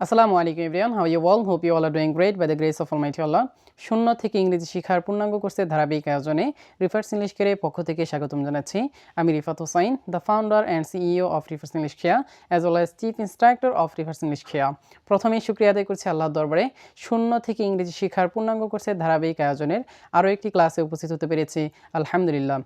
আসসালামু আলাইকুম everyone, how you all? Hope you all are doing great by the grace of almighty Allah. শূন্য থেকে ইংরেজি শিখার পূর্ণাঙ্গ কোর্সের ধারাবাহিক আয়োজনে রিফার্স ইংলিশ কেয়ারের পক্ষ থেকে স্বাগতম জানাচ্ছি। আমি Rifat Hossain the founder and CEO of Rifar's English Kheya as well as chief instructor of Rifar's English Kheya প্রথমেই শুক্রিয়া আদায় করছি আল্লাহর দরবারে। শূন্য থেকে ইংরেজি শিখার পূর্ণাঙ্গ কোর্সের ধারাবাহিক আয়োজনের আরও একটি ক্লাসে উপস্থিত হতে পেরেছি। আলহামদুলিল্লাহ।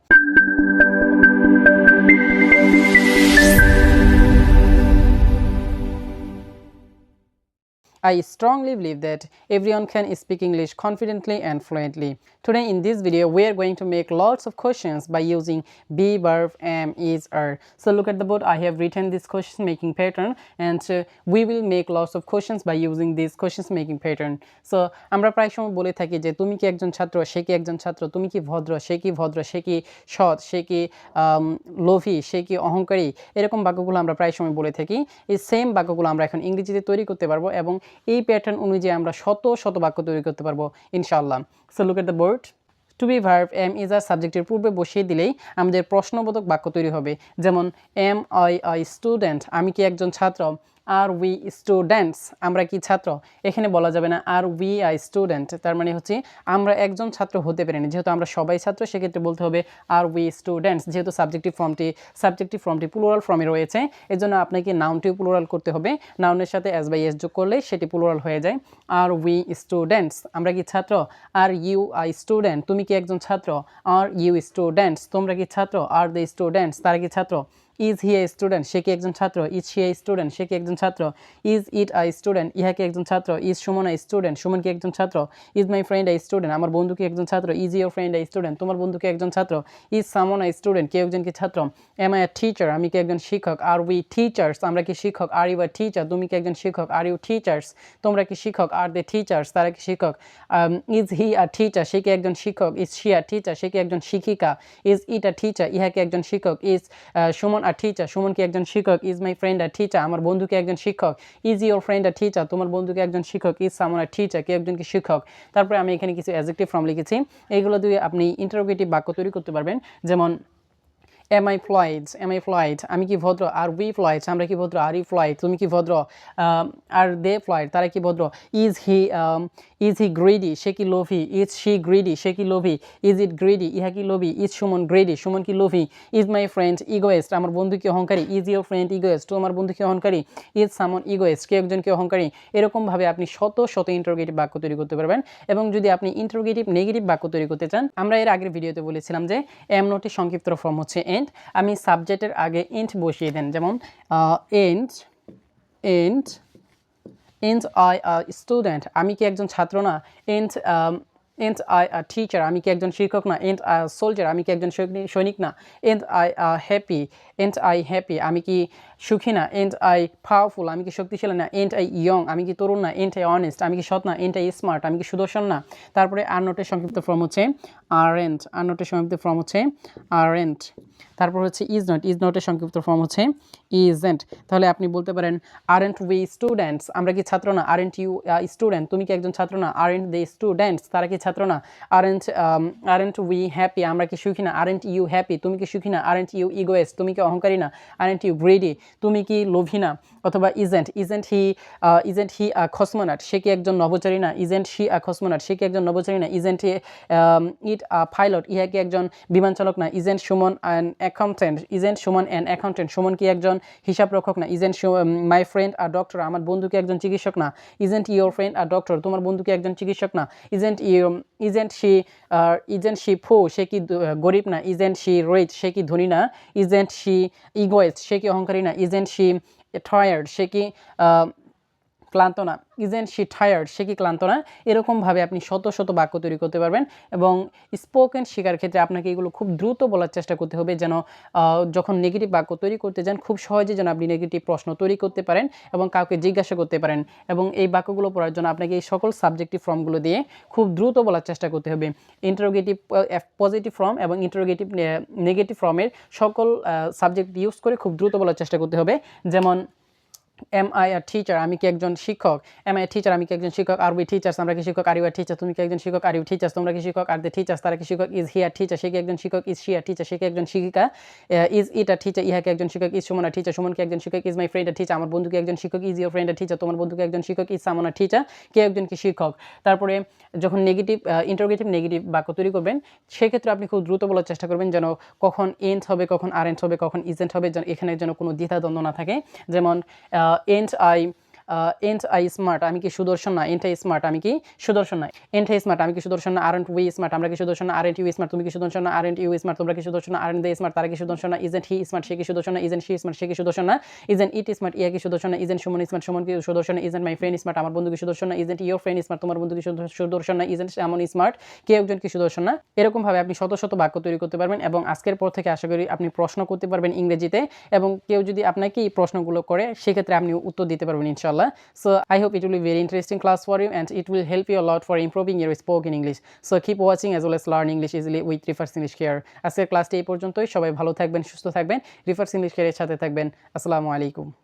I strongly believe that everyone can speak English confidently and fluently. Today in this video, we are going to make lots of questions by using be, verb, am, is, are. So look at the board, I have written this question making pattern and uh, we will make lots of questions by using this questions making pattern. So আমরা প্রায় সময় বলে থাকি যে তুমি কি একজন ছাত্র সে কি একজন ছাত্র তুমি কি ভদ্র সে কি ভদ্র সে কি সৎ সে কি লোভী সে কি অহংকারী এরকম বাক্যগুলো আমরা প্রায় সময় বলে থাকি এই সেম বাক্যগুলো আমরা এখন ইংরেজিতে তৈরি করতে পারব এবং এই প্যাটার্ন অনুযায়ী আমরা শত শত বাক্য তৈরি করতে পারব, ইনশাআল্লাহ। So look at the board to be verb am is are সাবজেক্টের পূর্বে বসিয়ে দিলেই আমাদের প্রশ্নবোধক বাক্য তৈরি হবে। যেমন এম আই আই স্টুডেন্ট আমি কি একজন ছাত্র? আর উই স্টুডেন্টস আমরা কি ছাত্র? এখানে বলা যাবে না আর উই আই স্টুডেন্ট তার মানে হচ্ছে, আমরা একজন ছাত্র হতে পারি না যেহেতু আমরা সবাই ছাত্র, সেক্ষেত্রে বলতে হবে আর উই স্টুডেন্টস যেহেতু সাবজেক্টিভ ফর্মটি সাবজেক্টিভ ফর্মটি প্লুরাল ফর্মে রয়েছে, এজন্য আপনাকে নাউনটিও প্লুরাল করতে হবে। নাউনের সাথে এস বাই এস যোগ করলে সেটি প্লুরাল হয়ে যায়। আর উই স্টুডেন্টস আমরা কি ছাত্র? আর ইউ আই স্টুডেন্ট তুমি কি একজন ছাত্র? আর ইউ স্টুডেন্টস তোমরা কি ছাত্র? আর দ্য স্টুডেন্টস তারা কি ছাত্র? ইজ হি এ স্টুডেন্ট সে কি একজন ছাত্র ইজ হি এ স্টুডেন্ট সে কি একজন ছাত্র ইজ ইট আই স্টুডেন্ট ইহা কি একজন ছাত্র is Suman I student Suman কি একজন ছাত্র is my friend I student আমার বন্ধু কি একজন ছাত্র is your friend I student তোমার বন্ধু কি একজন ছাত্র ইজ সামন আই স্টুডেন্ট কেউ একজন কি ছাত্র এম আই আ টিচার আমি কি একজন শিক্ষক আর উই টিচার্স আমরা কি শিক্ষক আর ইউ আর টিচার তুমি কি একজন শিক্ষক আর ইউ টিচার্স তোমরা কি শিক্ষক আর দে টিচার্স তারা কি শিক্ষক ইজ হি আর টিচার সে কি একজন শিক্ষক ইজ শি আর টিচার সে কি একজন শিক্ষিকা ইজ ইট আ টিচার ইহা কি একজন শিক্ষক is Suman R teacher Suman কি একজন শিক্ষক is my friend are teacher আমার বন্ধু কি একজন শিক্ষক is your friend are teacher তোমার বন্ধু কি একজন শিক্ষক ইজ সামন আর টিচার কি একজন কি শিক্ষক তারপরে আমি এখানে কিছু অ্যাজেক্টিভ ফর্ম লিখেছি এইগুলো দিয়ে আপনি ইন্টারোগেটিভ বাক্য তৈরি করতে পারবেন যেমন am I polite am I polite আমি কি ভদ্র? আর উই ফ্লাইট আমরা কি ভদ্র? আর ই ফ্লাইট তুমি কি ভদ্র? আর দে ফ্লাইট তারা কি ভদ্র? Is he is he greedy সে কি লোভি? ইজ শি গ্রেডি সে কি লোভি? ইজ ইট গ্রেডি ইহা কি লোভি? ইজ সুমন গ্রেডি সুমন কি লোভি? ইজ মাই ফ্রেন্ড ইগোয়েস্ট আমার বন্ধু কি অহংকারী? ইজ ইউর ফ্রেন্ড ইগোয়েস্ট আমার বন্ধু কি অহংকারী? ইজ সামন ইগোয়েস্ট কে একজন কি অহংকারী? এরকমভাবে আপনি শত শত ইন্টারোগেটিভ বাক্য তৈরি করতে পারবেন। এবং যদি আপনি ইন্টারোগেটিভ নেগেটিভ বাক্য তৈরি করতে চান, আমরা এর আগের ভিডিওতে বলেছিলাম যে এম নোটের সংক্ষিপ্ত ফর্ম হচ্ছে এন্ড আমি সাবজেক্টের আগে এন্ড বসিয়ে দেন। যেমন and and and I student আমি কি একজন ছাত্র না? এন্ড এন্ড আই টিচার আমি কি একজন শিক্ষক না? এন্ড আই সোলজার আমি কি একজন সৈনিক- না? And I happy and I happy আমি কি সুখী না এন্ড আই পাওয়ারফুল আমি কি শক্তিশালী না? এন্ড আই ইয়ং আমি কি তরুণ না? এন্ড আই অনেস্ট আমি কি সৎ না? এন্ড আই স্মার্ট আমি কি সুদর্শন না? তারপরে আর নোটের সংক্ষিপ্ত ফর্ম হচ্ছে আর এন্ড আর নোটের সংক্ষিপ্ত ফর্ম হচ্ছে আর এন্ড তারপর হচ্ছে ইজ নট ইজ নটের সংক্ষিপ্ত ফর্ম হচ্ছে ইজ ইজেন্ট তাহলে আপনি বলতে পারেন আর এন্ট উই স্টুডেন্টস আমরা কি ছাত্র না? আর এন্ট ইউ স্টুডেন্ট তুমি কি একজন ছাত্র না? আর এন্ট দে স্টুডেন্টস তারা কি ছাত্র না? Aren't aren't we happy আমরা কি সুখী না? আর এন্ট ইউ হ্যাপি তুমি কি সুখী না? আর এন্ট ইউ ইগোয়েস্ট তুমি কি অহংকারী না? আর এন্ট ইউ গ্রেডি তুমি কি লোভী না? অথবা isn't isn't he isn't he a cosmonaut সে কি একজন নভোচারী না? ইজেন্ট হি আ খসমনাট সে কি একজন নভোচারী না? ইজেন্ট ইট আ পাইলট ইহা কি একজন বিমান চালক না? Isn't Suman an accountant isn't Suman an accountant Suman কি একজন হিসাব রক্ষক না? Isn't my friend a doctor আমার বন্ধু কি একজন চিকিৎসক না? Isn't your friend a doctor তোমার বন্ধু কি একজন চিকিৎসক না? Isn't isn't she isn't she ফো সে কি দ- গরিব না? ইজেন্ট শি রিচ সে কি ধনী না? ইজেন্ট শি ইগোয়েস্ট সে কি অহংকারী না? ইজেন্ট শি টায়ার্ড সে কি আহ, ক্লান্ত না। ইজেন্ট শি টায়ার্ড সে কি ক্লান্ত না? এরকমভাবে আপনি শত শত বাক্য তৈরি করতে পারবেন এবং স্পোকেন শেখার ক্ষেত্রে আপনাকে এগুলো খুব দ্রুত বলার চেষ্টা করতে হবে যেন যখন নেগেটিভ বাক্য তৈরি করতে যান, খুব সহজে যেন আপনি নেগেটিভ প্রশ্ন তৈরি করতে পারেন এবং কাউকে জিজ্ঞাসা করতে পারেন এবং এই বাক্যগুলো পড়ার জন্য আপনাকে এই সকল সাবজেক্টিভ ফর্মগুলো দিয়ে খুব দ্রুত বলার চেষ্টা করতে হবে। ইন্টারোগেটিভ পজিটিভ ফর্ম এবং ইন্টারোগেটিভ নেগেটিভ ফর্মের সকল সাবজেক্ট ইউজ করে খুব দ্রুত বলার চেষ্টা করতে হবে। যেমন এম আই আর টিচার আমি কি একজন শিক্ষক এম আই টিচার আমি কি একজন শিক্ষক আর উই টিচার্স আমরা কি শিক্ষক আর ইউ আর টিচার তুমি কি একজন শিক্ষক আর ইউ টিচার্স তোমরা কি শিক্ষক আর দ্য টিচার্স তারা কি শিক্ষক ইজ হিয়ার টিচার সে কি একজন শিক্ষক ইজ শিয়ার টিচার সে কি একজন শিক্ষিকা ইজ ইট আর টিচার ইহাকে একজন শিক্ষক is Suman a teacher Suman কি একজন শিক্ষক is my friend a teacher আমার বন্ধু কি একজন শিক্ষক is your friend a teacher তোমার বন্ধু কি একজন শিক্ষক ইজ সামন আর টিচার কে একজন কি শিক্ষক তারপরে যখন নেগেটিভ ইন্টারোগেটিভ নেগেটিভ বাক্য তৈরি করবেন সেক্ষেত্রে আপনি খুব দ্রুত বলার চেষ্টা করবেন যেন কখন এন্ড হবে কখন আরেন্ট হবে কখন ইজেন্ট হবে যেন এখানে যেন কোনো দ্বিধাদ্বন্দ্ব না থাকে যেমন and I aren't I smart আমি কি সুদর্শন না এন্ট আই স্মার্ট আমি কি সুদর্শন না এন্ট আই স্মার্ট আমি কি সুদর্শন না আরেন্ট উই স্মার্ট আমরা কি সুদর্শন না আরেন্ট ইউ স্মার্ট তুমি কি সুদর্শন না আরেন্ট ইউ স্মার্ট তোমরা কি সুদর্শন না আরেন্ট দে স্মার্ট তারা কি সুদর্শন না ইজেন্ট হি স্মার্ট সে কি সুদর্শন না ইজেন্ট শি স্মার্ট সে কি সুদর্শন না ইজেন্ট ইট স্মার্ট ইয়া কি সুদর্শন না ইজেন্ট সুমন স্মার্ট সুমন কি সুদর্শন না ইজেন্ট মাই ফ্রেন্ড স্মার্ট আমার বন্ধু কি সুদর্শন না ইজেন্ট ইয়োর ফ্রেন্ড স্মার্ট তোমার বন্ধু কি সুদর্শন না ইজেন্ট এমন স্মার্ট কে একজন কি সুদর্শন না এরকমভাবে আপনি শত শত বাক্য তৈরি করতে পারবেন এবং আজকের পর থেকে আশা করি আপনি প্রশ্ন করতে পারবেন ইংরেজিতে এবং কেউ যদি আপনাকে এই প্রশ্নগুলো করে সেক্ষেত্রে আপনি উত্তর দিতে পারবেন ইনশাল্লাহ so hope it will be very interesting class for you and it will help you a lot for improving your spoken English. So keep watching as well as learn English easily with রিফার্স english care আজকের ক্লাসটি এই পর্যন্তই সবাই ভালো থাকবেন সুস্থ থাকবেন রিফার্স ইংলিশ কেয়ারের সাথে থাকবেন আসসালামু আলাইকুম